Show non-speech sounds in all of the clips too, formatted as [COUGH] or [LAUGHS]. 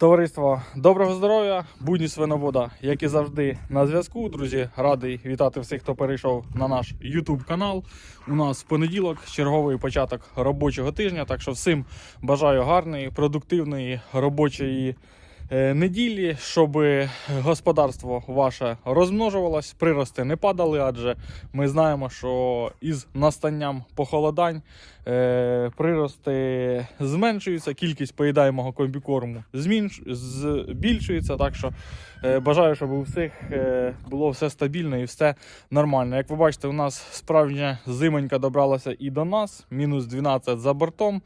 Товариство, доброго здоров'я, будні свиновода, як і завжди, на зв'язку. Друзі, радий вітати всіх, хто перейшов на наш YouTube канал. У нас понеділок, черговий початок робочого тижня. Так що всім бажаю гарної, продуктивної робочої неділі, щоб господарство ваше розмножувалось, прирости не падали, адже ми знаємо, що із настанням похолодань е, прирости зменшуються, кількість поїдаємого комбікорму збільшується. Так що е, бажаю, щоб у всіх е, було все стабільно і все нормально. Як ви бачите, у нас справжня зимонька добралася і до нас, мінус 12 за бортом.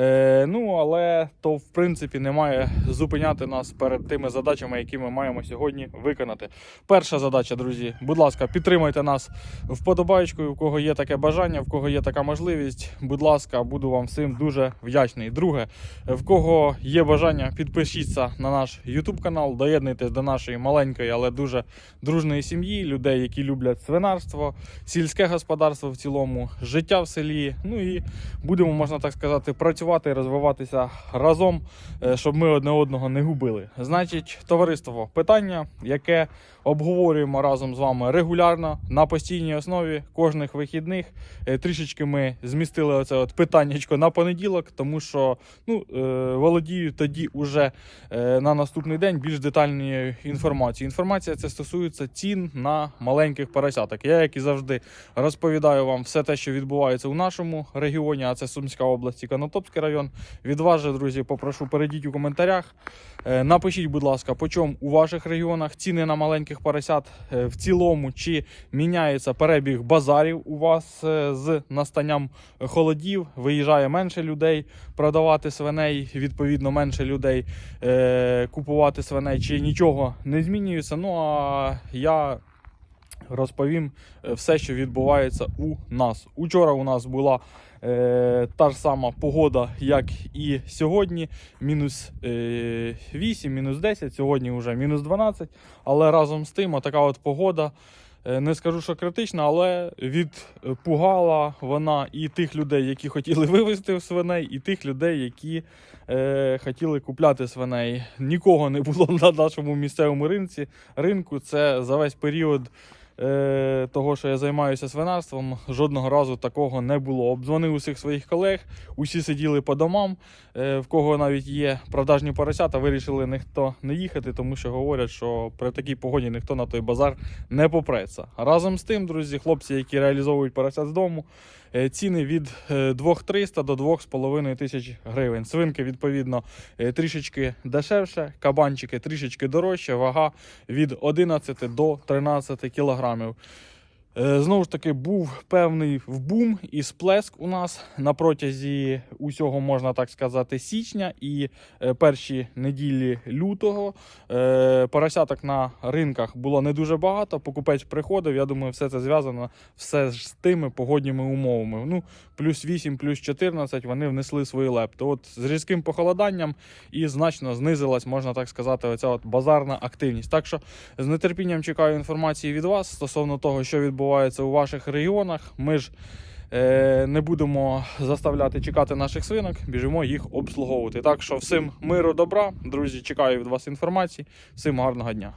Е, ну, але то в принципі не має зупиняти нас перед тими задачами, які ми маємо сьогодні виконати. Перша задача, друзі, будь ласка, підтримайте нас вподобайкою, в кого є таке бажання, в кого є така можливість. Будь ласка, буду вам всім дуже вдячний. Друге, в кого є бажання, підпишіться на наш YouTube канал, доєднуйтесь до нашої маленької, але дуже дружної сім'ї, людей, які люблять свинарство, сільське господарство в цілому, життя в селі. Ну і будемо, можна так сказати, працювати і розвиватися разом, е, щоб ми одне одного не губили. Значить, товариство, питання, яке обговорюємо разом з вами регулярно на постійній основі кожних вихідних. Е, Трішечки ми змістили оце от питаннячко на понеділок, тому що ну, е, володію тоді уже на наступний день більш детальною інформацією. Інформація це стосується цін на маленьких поросяток. Я, як і завжди, розповідаю вам все те, що відбувається у нашому регіоні, а це Сумська область і Конотопський район. Від вас же, друзі, попрошу перейдіть у коментарях. Е, Напишіть, будь ласка, по чому у ваших регіонах ціни на маленьких поросят е, в цілому, чи міняється перебіг базарів у вас е, з настанням холодів, виїжджає менше людей продавати свиней, відповідно, менше людей купувати свиней, чи нічого не змінюється. Ну а я розповім е, все, що відбувається у нас. Учора у нас була е, та ж сама погода, як і сьогодні. Мінус е, 8, мінус 10, сьогодні вже мінус 12. Але разом з тим, така от погода. е, Не скажу, що критична, але відпугала вона і тих людей, які хотіли [LAUGHS] вивезти свиней, і тих людей, які е, хотіли купляти свиней. Нікого не було [LAUGHS] на нашому місцевому ринці. ринку. Це за весь період е, того, що я займаюся свинарством, жодного разу такого не було. Обдзвонив усіх своїх колег, усі сиділи по домам, е, в кого навіть є продажні поросята, вирішили ніхто не їхати, тому що говорять, що при такій погоді ніхто на той базар не попреться. Разом з тим, друзі, хлопці, які реалізовують поросят з дому, ціни від е, 2300 до 2500 тисяч гривень. Свинки, відповідно, е, трішечки дешевше, кабанчики трішечки дорожче, вага від 11 до 13 кілограмів. Е, Знову ж таки, був певний вбум і сплеск у нас на протязі усього, можна так сказати, січня і е, перші неділі лютого. Е, Поросяток на ринках було не дуже багато. Покупець приходив. Я думаю, все це зв'язано все ж з тими погодніми умовами. Ну, плюс 8, плюс 14 вони внесли свої лепти. От з різким похолоданням і значно знизилась, можна так сказати, оця от базарна активність. Так що з нетерпінням чекаю інформації від вас стосовно того, що відбувається у ваших регіонах. Ми ж е, не будемо заставляти чекати наших свинок, біжимо їх обслуговувати. Так що всім миру, добра, друзі, чекаю від вас інформації. Всім гарного дня.